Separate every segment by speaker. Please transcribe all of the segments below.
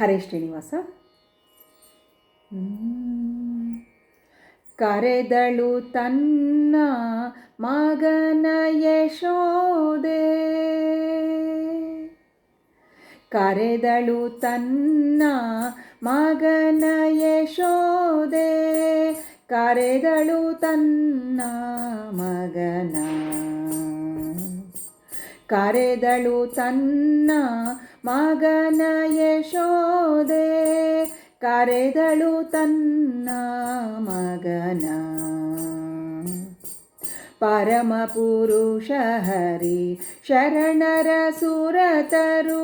Speaker 1: ಹರೇ ಶ್ರೀನಿವಾಸ. ಕರೆದಳು ತನ್ನ ಮಗನ ಯಶೋದೆ ಕರೆದಳು ತನ್ನ ಮಗನ ಯಶೋದೆ ಕರೆದಳು ತನ್ನ ಮಗನ. ಕರೆದಳು ತನ್ನ ಮಗನ ಯಶೋದೆ ಕರೆದಳು ತನ್ನ ಮಗನ. ಪರಮ ಪುರುಷ ಹರಿ, ಶರಣರ ಸುರತರು.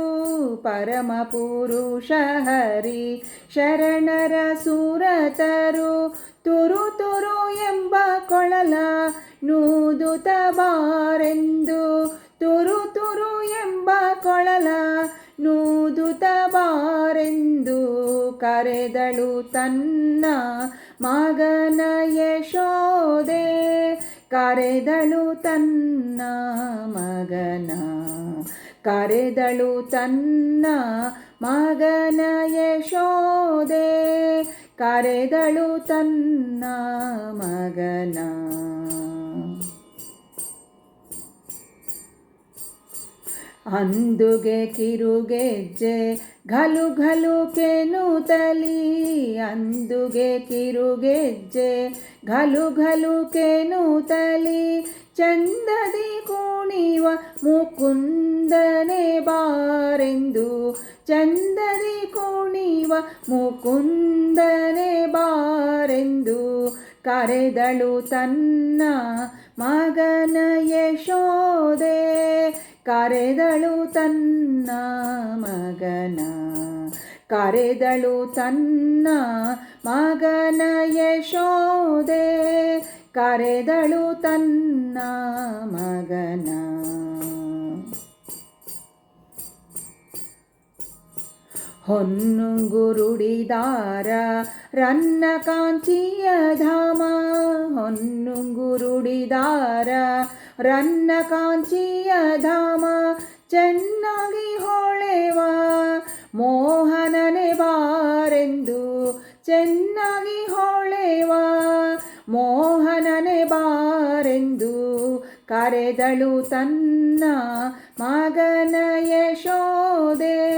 Speaker 1: ಪರಮ ಪುರುಷ ಹರಿ, ಶರಣರ ಸುರತರು. ತುರು ತುರು ಎಂಬ ಕೊಳಲ ನೂದುತ ಬಾರೆಂದು. ತುರು ತುರು ಎಂಬ ಕೊಳಲ ನೂದುತ ಬಾರೆಂದು ಕರೆದಳು ತನ್ನ ಮಗನ ಯಶೋದೆ ಕರೆದಳು ತನ್ನ ಮಗನ, ಕರೆದಳು ತನ್ನ ಮಗನ ಯಶೋದೆ ಕರೆದಳು ತನ್ನ ಮಗನ ಅಂದುಗೆ ಕಿರುಗೆಜ್ಜೆ, ಘಲು ಘಲು ಕೆನುತಲಿ ಅಂದುಗೆ ಕಿರುಗೆಜ್ಜೆ, ಘಲು ಘಲು ಕೆನುತಲಿ ಚಂದದಿ ಕುಣಿವ ಮುಕುಂದನೆ ಬಾರೆಂದು. ಚಂದದಿ ಕುಣಿವ ಮುಕುಂದನೆ ಬಾರೆಂದು. ಕರೆದಳು ತನ್ನ ಮಗನ ಯಶೋದೆ ಕರೆದಳು ತನ್ನ ಮಗನ ಕರೆದಳು ತನ್ನ ಮಗನ ಯಶೋದೆ ಕರೆದಳು ತನ್ನ ಮಗನ. ಹೊನ್ನುಂಗುರುಡಿದಾರ ರನ್ನ ಕಾಂಚಿಯ ಧಾಮ. ಹೊನ್ನುಂಗುರುಡಿದಾರ ರನ್ನ ಕಾಂಚಿಯ ಧಾಮ. ಚೆನ್ನಾಗಿ ಹೊಳೆವ, ಮೋಹನನೆ ಬಾರೆಂದು ಚೆನ್ನಾಗಿ ಹೊಳೆವ, ಮೋಹನನೆ ಬಾರೆಂದು ಕರೆದಳು ತನ್ನ ಮಗನ ಯಶೋದೆ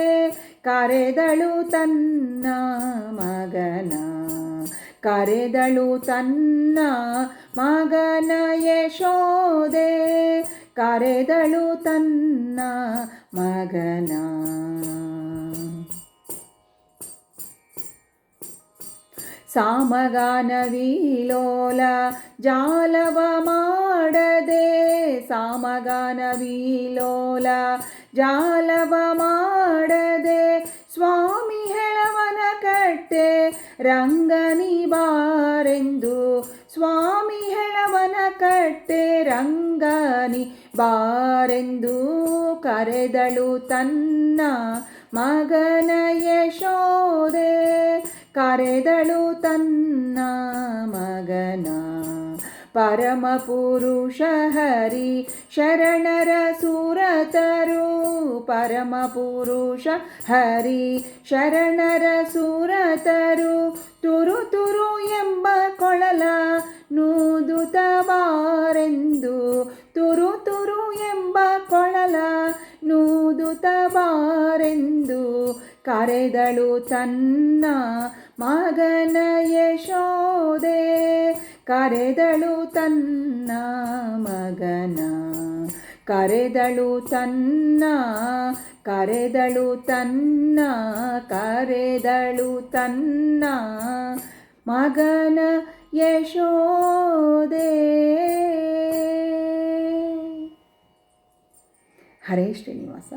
Speaker 1: ಕರೆದಳು ತನ್ನ ಮಗನ, ಕರೆದಳು ತನ್ನ ಮಗನ ಯಶೋದೆ ಕರೆದಳು ತನ್ನ ಮಗನ. ಸಾಮಗಾನ ಸಾಮಗಾನವೀಲೋಲ ಜಾಲವ ಮಾಡದೆ ಸಾಮಗಾನವೀಲೋಲ ಜಾಲವ ಮಾಡದೆ ರಂಗನಿ ಬಾರೆಂದು ಸ್ವಾಮಿ ಹೆಳವನ ಕಟ್ಟೆ ರಂಗನಿ ಬಾರೆಂದು ಕರೆದಳು ತನ್ನ ಮಗನ ಯಶೋದೆ ಕರೆದಳು ತನ್ನ ಮಗನ ಪರಮ ಪುರುಷ ಹರಿ ಶರಣರ ಸುರತರು. ಪರಮ ಪುರುಷ ಹರಿ ಶರಣರ ಸುರತರು. ತುರು ತುರು ಎಂಬ ಕೊಳಲ ನೂದುತ ಬಾರೆಂದು ತುರು ತುರು ಎಂಬ ಕೊಳಲ ನೂದುತ ಬಾರೆಂದು ಕರೆದಳು ತನ್ನ ಮಗನ ಯಶೋದೆ ಕರೆದಳು ತನ್ನ ಮಗನ ಕರೆದಳು ತನ್ನ ಕರೆದಳು ತನ್ನ ಕರೆದಳು ತನ್ನ ಮಗನ ಯಶೋದೆ ಹರೇ ಶ್ರೀನಿವಾಸ.